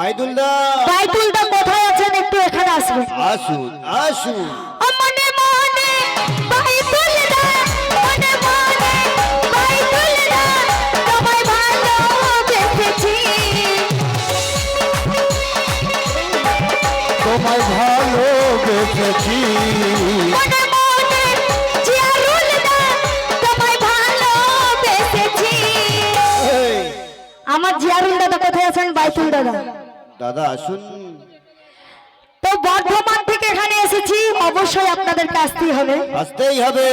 মাইদুলদা বাইতুলদা কোথায় আছেন? একটু এখানে আসবেন। আসুন আসুন। মনে মনে বাইতুলদা মনে মনে বাইতুলদা তোমায় ভালোবেসেছি তোমায় ভালোবেসেছি মনে মনে আমার জিয়ারুল দাদা কোথায় আছেন? বাইতুল দাদা দাদা আসুন। তো বর্ধমান থেকে এখানে এসেছি অবশ্যই আপনাদেরকে আসতেই হবে। আসতেই হবে।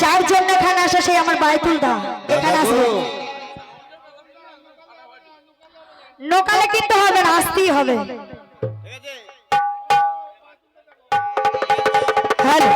যার জন্য এখানে আসে সেই আমার বাইতুল দা। এখানে আসবে গো, নোকালে কিন্তু হবে না আসতেই হবে। হ্যালো।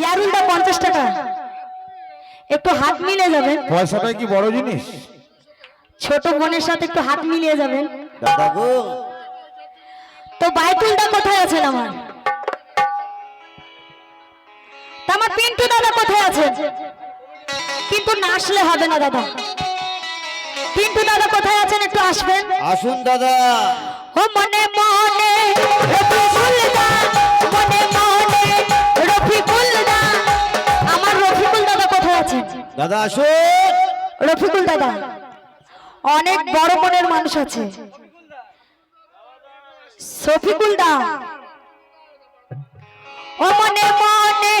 জিয়ারুল দা পঞ্চাশ টাকা। একটু হাত মিলে যাবেন। পয়সাটা কি বড় জিনিস? ছোট বোনের সাথে একটু হাত মিলিয়ে যাবেন। দাদা গো। তো বাইতুলদা কোথায় আছেন আমার? আমার পিন্টু দাদা কোথায় আছেন? কিন্তু না আসলে হবে না দাদা। পিন্টু দাদা কোথায় আছেন একটু আসবেন। আসুন দাদা। ও মনে মনে মনে মনে। দাদা আসুন। রফিকুল দাদা অনেক বড় মনের মানুষ আছে। সফিকুল দা ও মনে মনে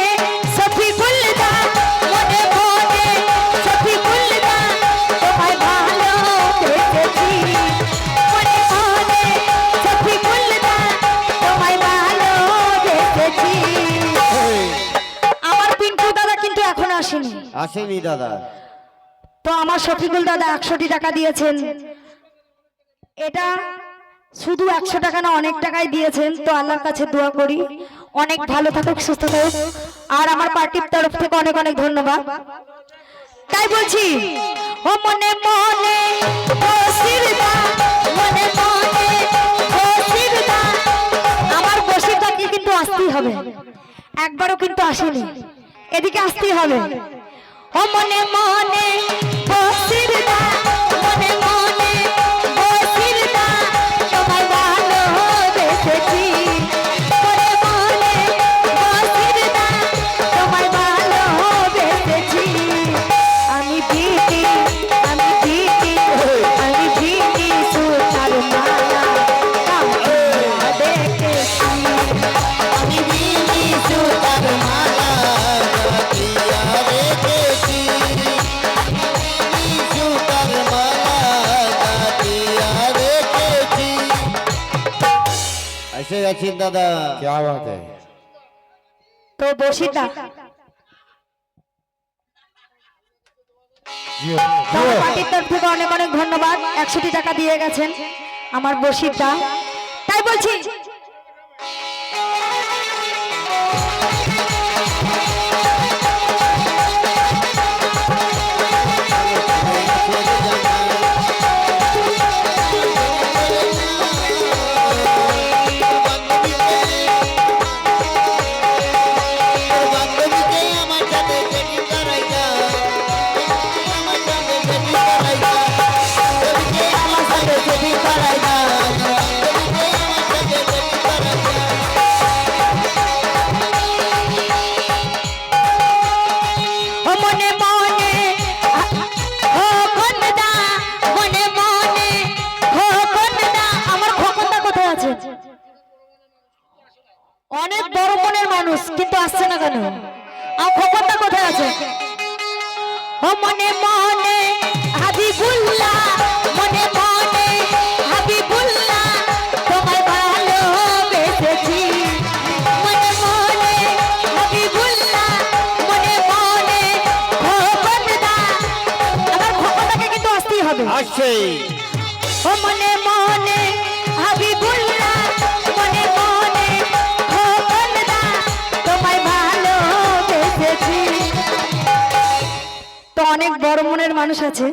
আসেনি দাদা। তো আমার শফিকুল দাদা একশোটি টাকা দিয়েছেন। এটা শুধু একশো টাকা না অনেক টাকাই দিয়েছেন। তো আল্লাহর কাছে দোয়া করি। অনেক ভালো থাকুক সুস্থ থাকুক। আর আমার পার্টির তরফ থেকে অনেক অনেক ধন্যবাদ। তাই বলছি ও বসে থাকি কিন্তু আসতেই হবে। একবারও কিন্তু আসেনি। এদিকে আসতেই হবে। মনে মনে বসির মনে মনে দিয়েছেন দাদা। তো বসিত না পার্টির থেকে অনেক অনেক ধন্যবাদ। একশোটি টাকা দিয়ে গেছেন আমার বসিরটা তাই বলছি বড় মনের মানুষ আছে,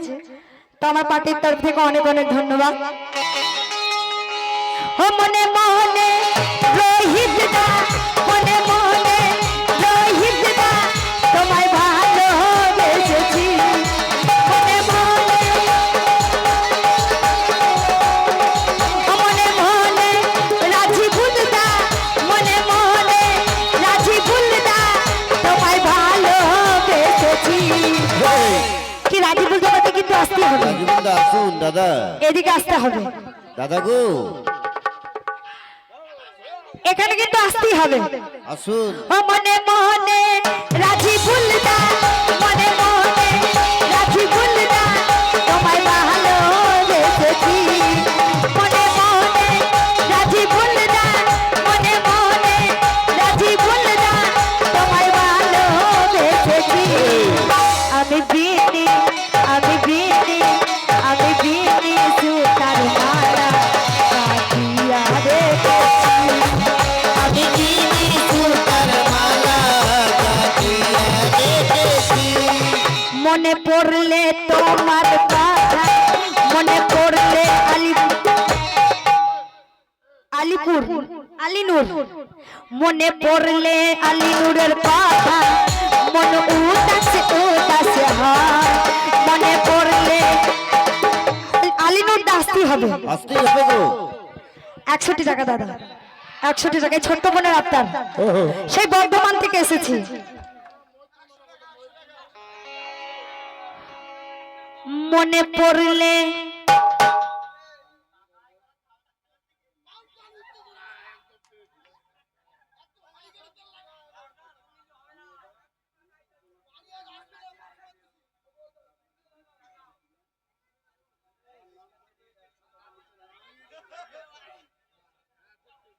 তো আমার পার্টির তরফ থেকে অনেক অনেক ধন্যবাদ। মনে মনে রোহিত আসতে হবে। জীবনদা দাদা। এদিকে আসতে হবে। দাদা গো। এখানে কিন্তু আসতেই হবে। আসুন। মনে মনে রাজি ভুলদা মনে মনে মনে পড়লে তোমার কথা মনে পড়লে আলিপুর আলিনুর। মনে পড়লে আলিনুরের কথা মন উদাস উদাস হয়। মনে পড়লে আলিনুর দাস্তি হবে। দাস্তি হবে গো একশোটি টাকা দাদা একশোটি টাকা ছোট্ট বোনের আপনার সেই বর্ধমান থেকে এসেছি। মনে পড়লে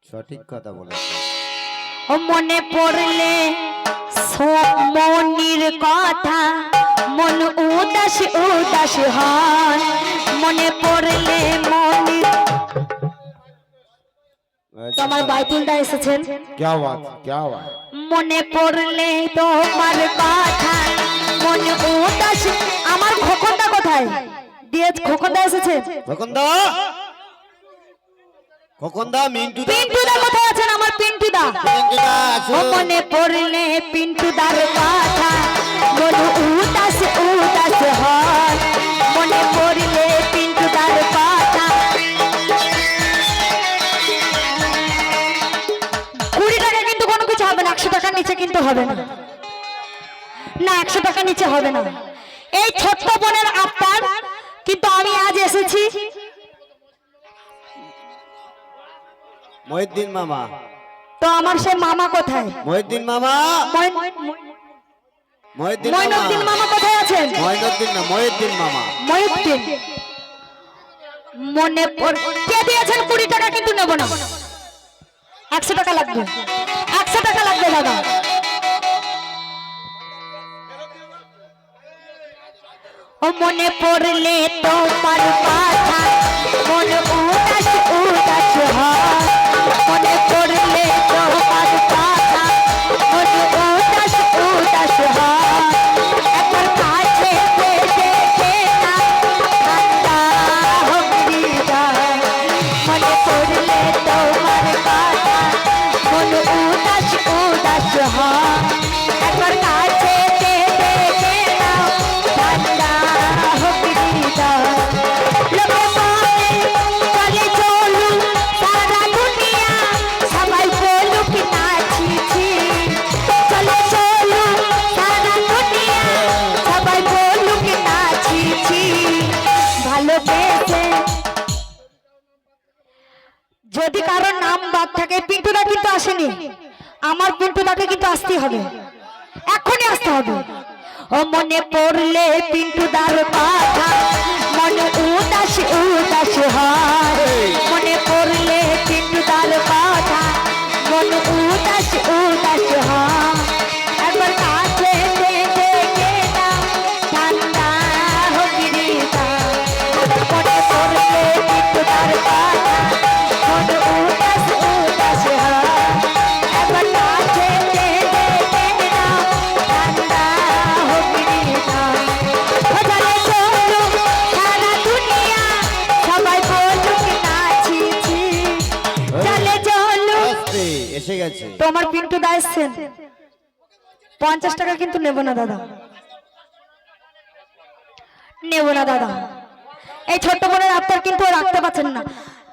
সঠিক কথা বলে মনে পড়লে সোমনির কথা হন মনে পড়লে মনে তোমার বাইতুলটা এসেছেন। মনে পড়লে তোমার কথা মনে উদাস। আমার খোকনটা কোথায়? দিয়ে খোকনটা এসেছে? খোকনদা? খোকনদা মিন্টু পিন্টুদা কোথায় আছেন? আমার পিন্টুদা। মনে পড়লে পিন্টুদার কথা কিন্তু হবে না না। একশো টাকার নিচে হবে না। এই ছোট্ট বোনের আত্মার কিন্তু আমি আজ এসেছি। মহিউদ্দিন মামা। তো আমার সে মামা কোথায়? মহিউদ্দিন মামা। ময়নুদ্দিন মামা। কোথায় আছেন? না মামা। ময়ূদ্দিন মনে কে দিয়েছেন কুড়ি টাকা কিন্তু নেব না। একশো টাকা লাগবে। একশো টাকা লাগবে দাদা। ও মনে পড়লে তোমার কথা মন তোমার পিন্টু পঞ্চাশ টাকা কিন্তু নেব না দাদা। নেব না দাদা। এই ছোট্ট বোনের আপনার কিন্তু রাখতে পারছেন না।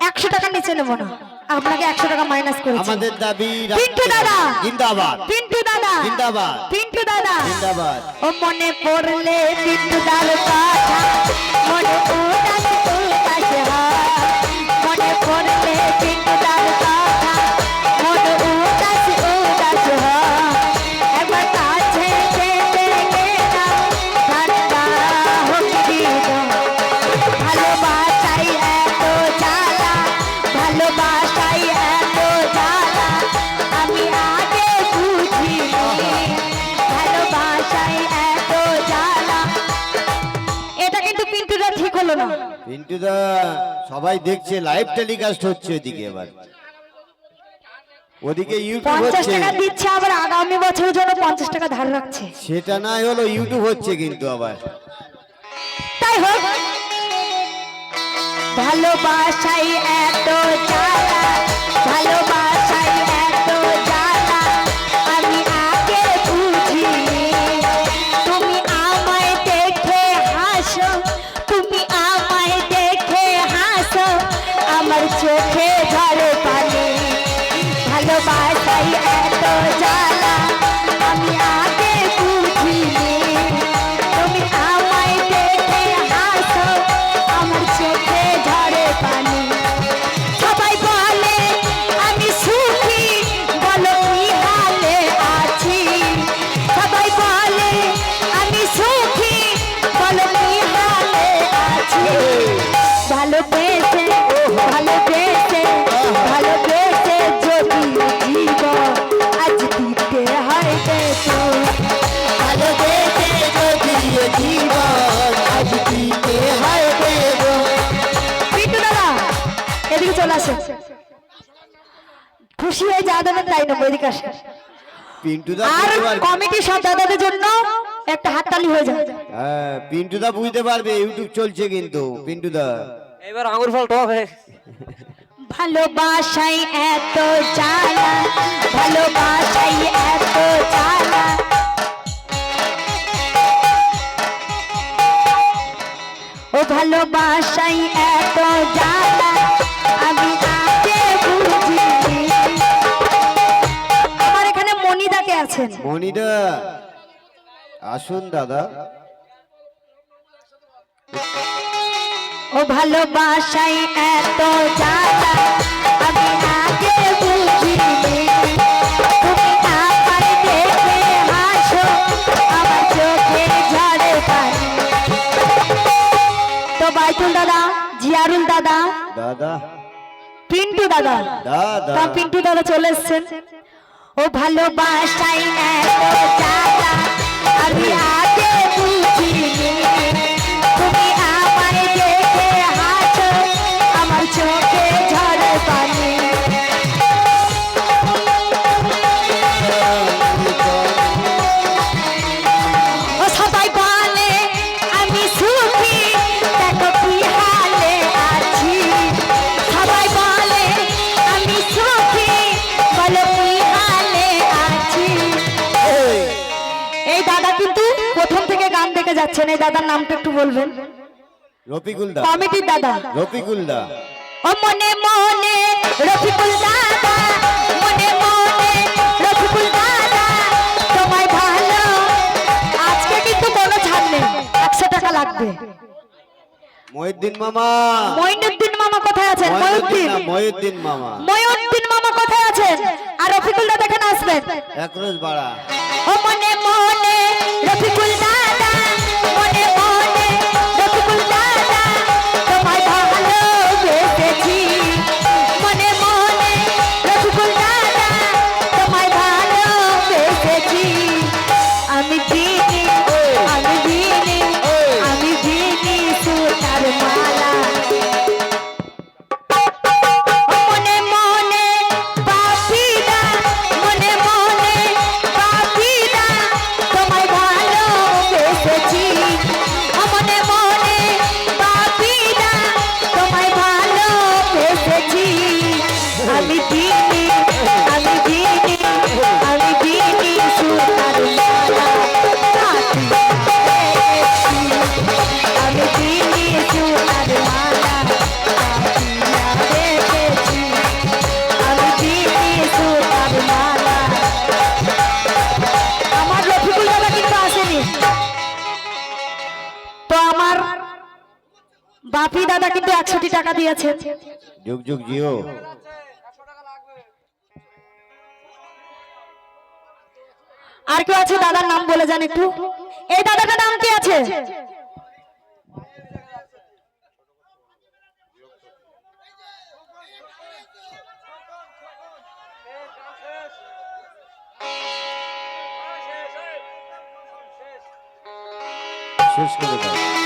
একশো টাকার নিচে নেব না। আপনাকে একশো টাকা মাইনাস করেছি। আমাদের দাবি পিন্টু দাদা। জিন্দাবাদ। পিন্টু দাদা। জিন্দাবাদ। পিন্টু দাদা। জিন্দাবাদ। ও মনে পড়লে পিন্টু কথা মনে উদাস দা সবাই দেখছে লাইভ টেলিকাস্ট হচ্ছে ওদিকে এবার। ওদিকে ইউটিউব পঞ্চাশ হচ্ছে। টাকা দিচ্ছে আবার আগামী বছরের জন্য পঞ্চাশ টাকা ধার রাখছে। সেটা নাই হলো ইউটিউব হচ্ছে কিন্তু আবার। তাই হোক। ভালোবাসাই এত হয়ে তাই নেব এদিকে আসে। পিন্টু দা আর কমিটি সব দাদাদের জন্য একটা হাততালি হয়ে যায়। হ্যাঁ পিন্টুদা বুঝতে পারবে ইউটিউব চলছে কিন্তু পিন্টুদা। এবার আঙুর ফল টক হয়ে ভালোবাসাই এত জ্বালা ভালোবাসাই এত জ্বালা। ও ভালোবাসাই এত জ্বালা। আছেন? মনিদা আসুন দাদা। ও ভালোবাসাই এত জ্বালা আমি আগে বুঝিনি। তুমি আমার দেখে হাসো আমার চোখে ঝরে পানি। তো বাইতুল দাদা জিয়ারুল দাদা দাদা। পিন্টু দাদা। দাদা। পিন্টু দাদা চলে এসছেন। ও ভালোবাসাই এত জ্বালা আমি আগে বুঝিনি, তুমি আমায় দেখে হাসো। আমার চোখে ঝড় পানি যাচ্ছেন এই দাদার নামটা একটু বলবেন। রফিকুল দা। কমিটির দাদা। রফিকুল দা। ও মনে মনে রফিকুল দাদা মনে মনে রফিকুল দাদা তোমায় ভালো। আজকে কিন্তু কোনো ছাড় নেই একশো টাকা লাগবে। মহিউদ্দিন মামা। মামা কোথায় আছেন? মহিউদ্দিন মঈনুদ্দিন মামা। মঈনুদ্দিন মামা কোথায় আছেন? আর রফিকুল দাদা এখানে আসবেন। একরোজ বাড়া। ও মনে মনে রফিকুল বাপি দাদা কিন্তু একশোটি টাকা দিয়েছে। যুগ যুগ জিও। আর কেউ আছে দাদার নাম বলে যান একটু? এই দাদাটার নাম কি আছে? শেষ করে দাও।